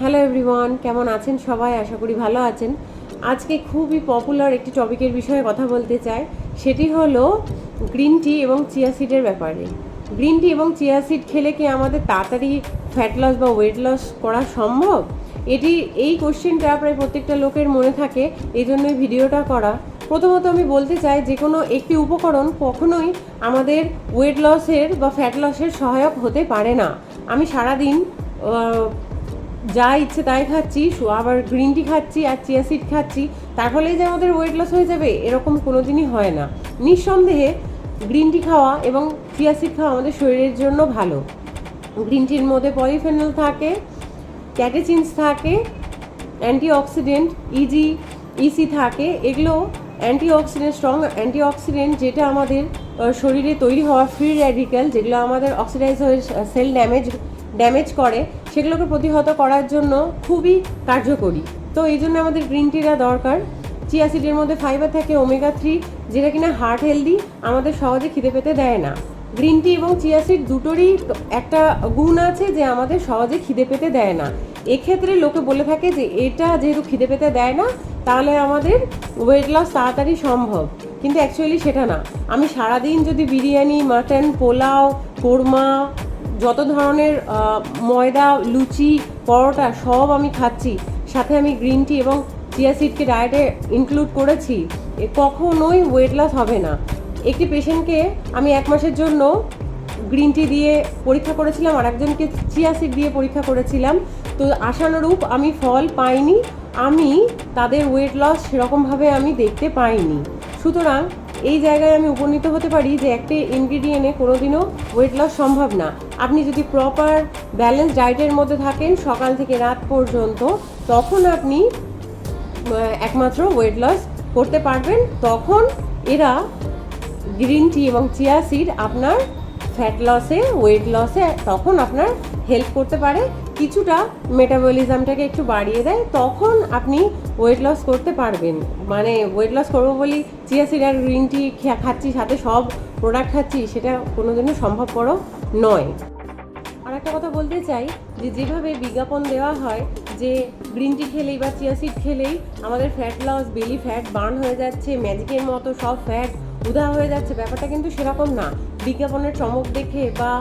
Hello everyone কেমন আছেন সবাই? আশা করি ভালো আছেন। আজকে খুবই পপুলার একটি টপিকের বিষয়ে কথা বলতে চাই। সেটি হলো গ্রিন টি এবং চিয়া সিডের ব্যাপারে। গ্রিন টি এবং চিয়া সিড খেলে কি আমাদের তাড়াতাড়ি ফ্যাট লস বা ওয়েট লস করা সম্ভব? এটি, এই কোশ্চেনটা প্রায় প্রত্যেকটা লোকের মনে থাকে এই জন্যই ভিডিওটা করা। প্রথমত আমি বলতে চাই, যে কোনো একটি উপকরণ কখনোই আমাদের ওয়েট লসের বা ফ্যাট লসের সহায়ক হতে পারে না। আমি সারাদিন যা ইচ্ছে তাই খাচ্ছি আবার গ্রিন টি খাচ্ছি, আর চিয়া সিড খাচ্ছি ফলে যে আমাদের ওয়েট লস হয়ে যাবে, এরকম কোনো দিনই হয় না। নিঃসন্দেহে গ্রিন টি খাওয়া এবং চিয়া সিড খাওয়া আমাদের শরীরের জন্য ভালো। গ্রিন টির মধ্যে পলিফেনল থাকে ক্যাটেচিনস থাকে অ্যান্টিঅক্সিডেন্ট ইজি ইসি থাকে, এগুলো অ্যান্টিঅক্সিডেন্ট স্ট্রং অ্যান্টিঅক্সিডেন্ট যেটা আমাদের শরীরে তৈরি হওয়া ফ্রি র্যাডিক্যাল যেগুলো আমাদের অক্সিডাইজ হয়ে সেল ড্যামেজ ড্যামেজ করে। সেগুলোকে প্রতিহত করার জন্য খুবই কার্যকরী। তো এই জন্য আমাদের গ্রিন টিটা দরকার। চিয়া সিডের মধ্যে ফাইবার থাকে ওমেগা থ্রি যেটা কিনা হার্ট হেলদি আমাদের সহজে খিদে পেতে দেয় না। গ্রিন টি এবং চিয়া সিড দুটোরই একটা গুণ আছে যে আমাদের সহজে খিদে পেতে দেয় না। এক্ষেত্রে লোকে বলে থাকে যে এটা যেহেতু খিদে পেতে দেয় না, তাহলে আমাদের ওয়েট লস তাড়াতাড়ি সম্ভব। কিন্তু অ্যাকচুয়ালি সেটা না। আমি সারাদিন যদি বিরিয়ানি মাটন পোলাও, কোরমা যত ধরনের ময়দা, লুচি, পরোটা সব আমি খাচ্ছি, সাথে আমি গ্রিন টি এবং চিয়া সিডকে ডায়েটে ইনক্লুড করেছি কখনোই ওয়েট লস হবে না। একটি পেশেন্টকে আমি এক মাসের জন্য গ্রিন টি দিয়ে পরীক্ষা করেছিলাম, আর একজনকে চিয়া সিড দিয়ে পরীক্ষা করেছিলাম। তো আশানুরূপ আমি ফল পাইনি, আমি তাদের ওয়েট লস সেরকমভাবে আমি দেখতে পাইনি। সুতরাং এই জায়গায় আমি উপনীত হতে পারি যে একটি ইনগ্রিডিয়েন্টে কোনোদিনও ওয়েট লস সম্ভব না। আপনি যদি প্রপার ব্যালেন্স ডায়েটের মধ্যে থাকেন সকাল থেকে রাত পর্যন্ত, তখন আপনি একমাত্র ওয়েট লস করতে পারবেন। তখন এরা গ্রিন টি এবং চিয়া সিড আপনার ফ্যাট লসে ওয়েট লসে তখন আপনার হেল্প করতে পারে। কিছুটা মেটাবলিজমটাকে একটু বাড়িয়ে দেয়, তখন আপনি ওয়েট লস করতে পারবেন। মানে ওয়েট লস করব বলি চিয়া সিড আর গ্রিন টি খাচ্ছি, সাথে সব প্রোডাক্ট খাচ্ছি, সেটা কোনোদিনও সম্ভবপর নয়। আর একটা কথা বলতে চাই, যে যেভাবে বিজ্ঞাপন দেওয়া হয়, যে গ্রিন টি খেলেই বা চিয়া সিড খেলেই আমাদের fat loss belly fat burn হয়ে যাচ্ছে ম্যাজিকের মতো সব ফ্যাট উদা হয়ে যাচ্ছে, ব্যাপারটা কিন্তু সেরকম না। বিজ্ঞাপনের চমক দেখে বা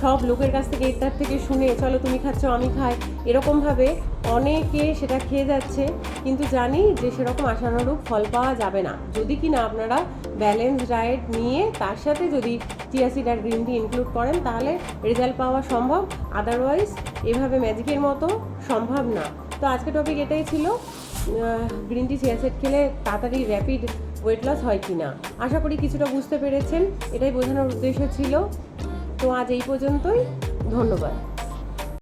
সব লোকের কাছ থেকে এটার থেকে শুনে, চলো তুমি খাচ্ছ, আমি খাই। এরকমভাবে অনেকে সেটা খেয়ে যাচ্ছে, কিন্তু জানি যে সেরকম আশানুরূপ ফল পাওয়া যাবে না। যদি কি না আপনারা ব্যালেন্স ডায়েট নিয়ে তার সাথে যদি চিয়াসিড আর গ্রিন টি ইনক্লুড করেন, তাহলে রেজাল্ট পাওয়া সম্ভব। আদারওয়াইজ এভাবে ম্যাজিকের মতো সম্ভব না। তো আজকে টপিক এটাই ছিল গ্রিন টি চিয়াসিড খেলে তাড়াতাড়ি র্যাপিড ওয়েট লস হয় কি না? আশা করি কিছুটা বুঝতে পেরেছেন। এটাই বোঝানোর উদ্দেশ্য ছিল। তো আজ এই পর্যন্তই। ধন্যবাদ।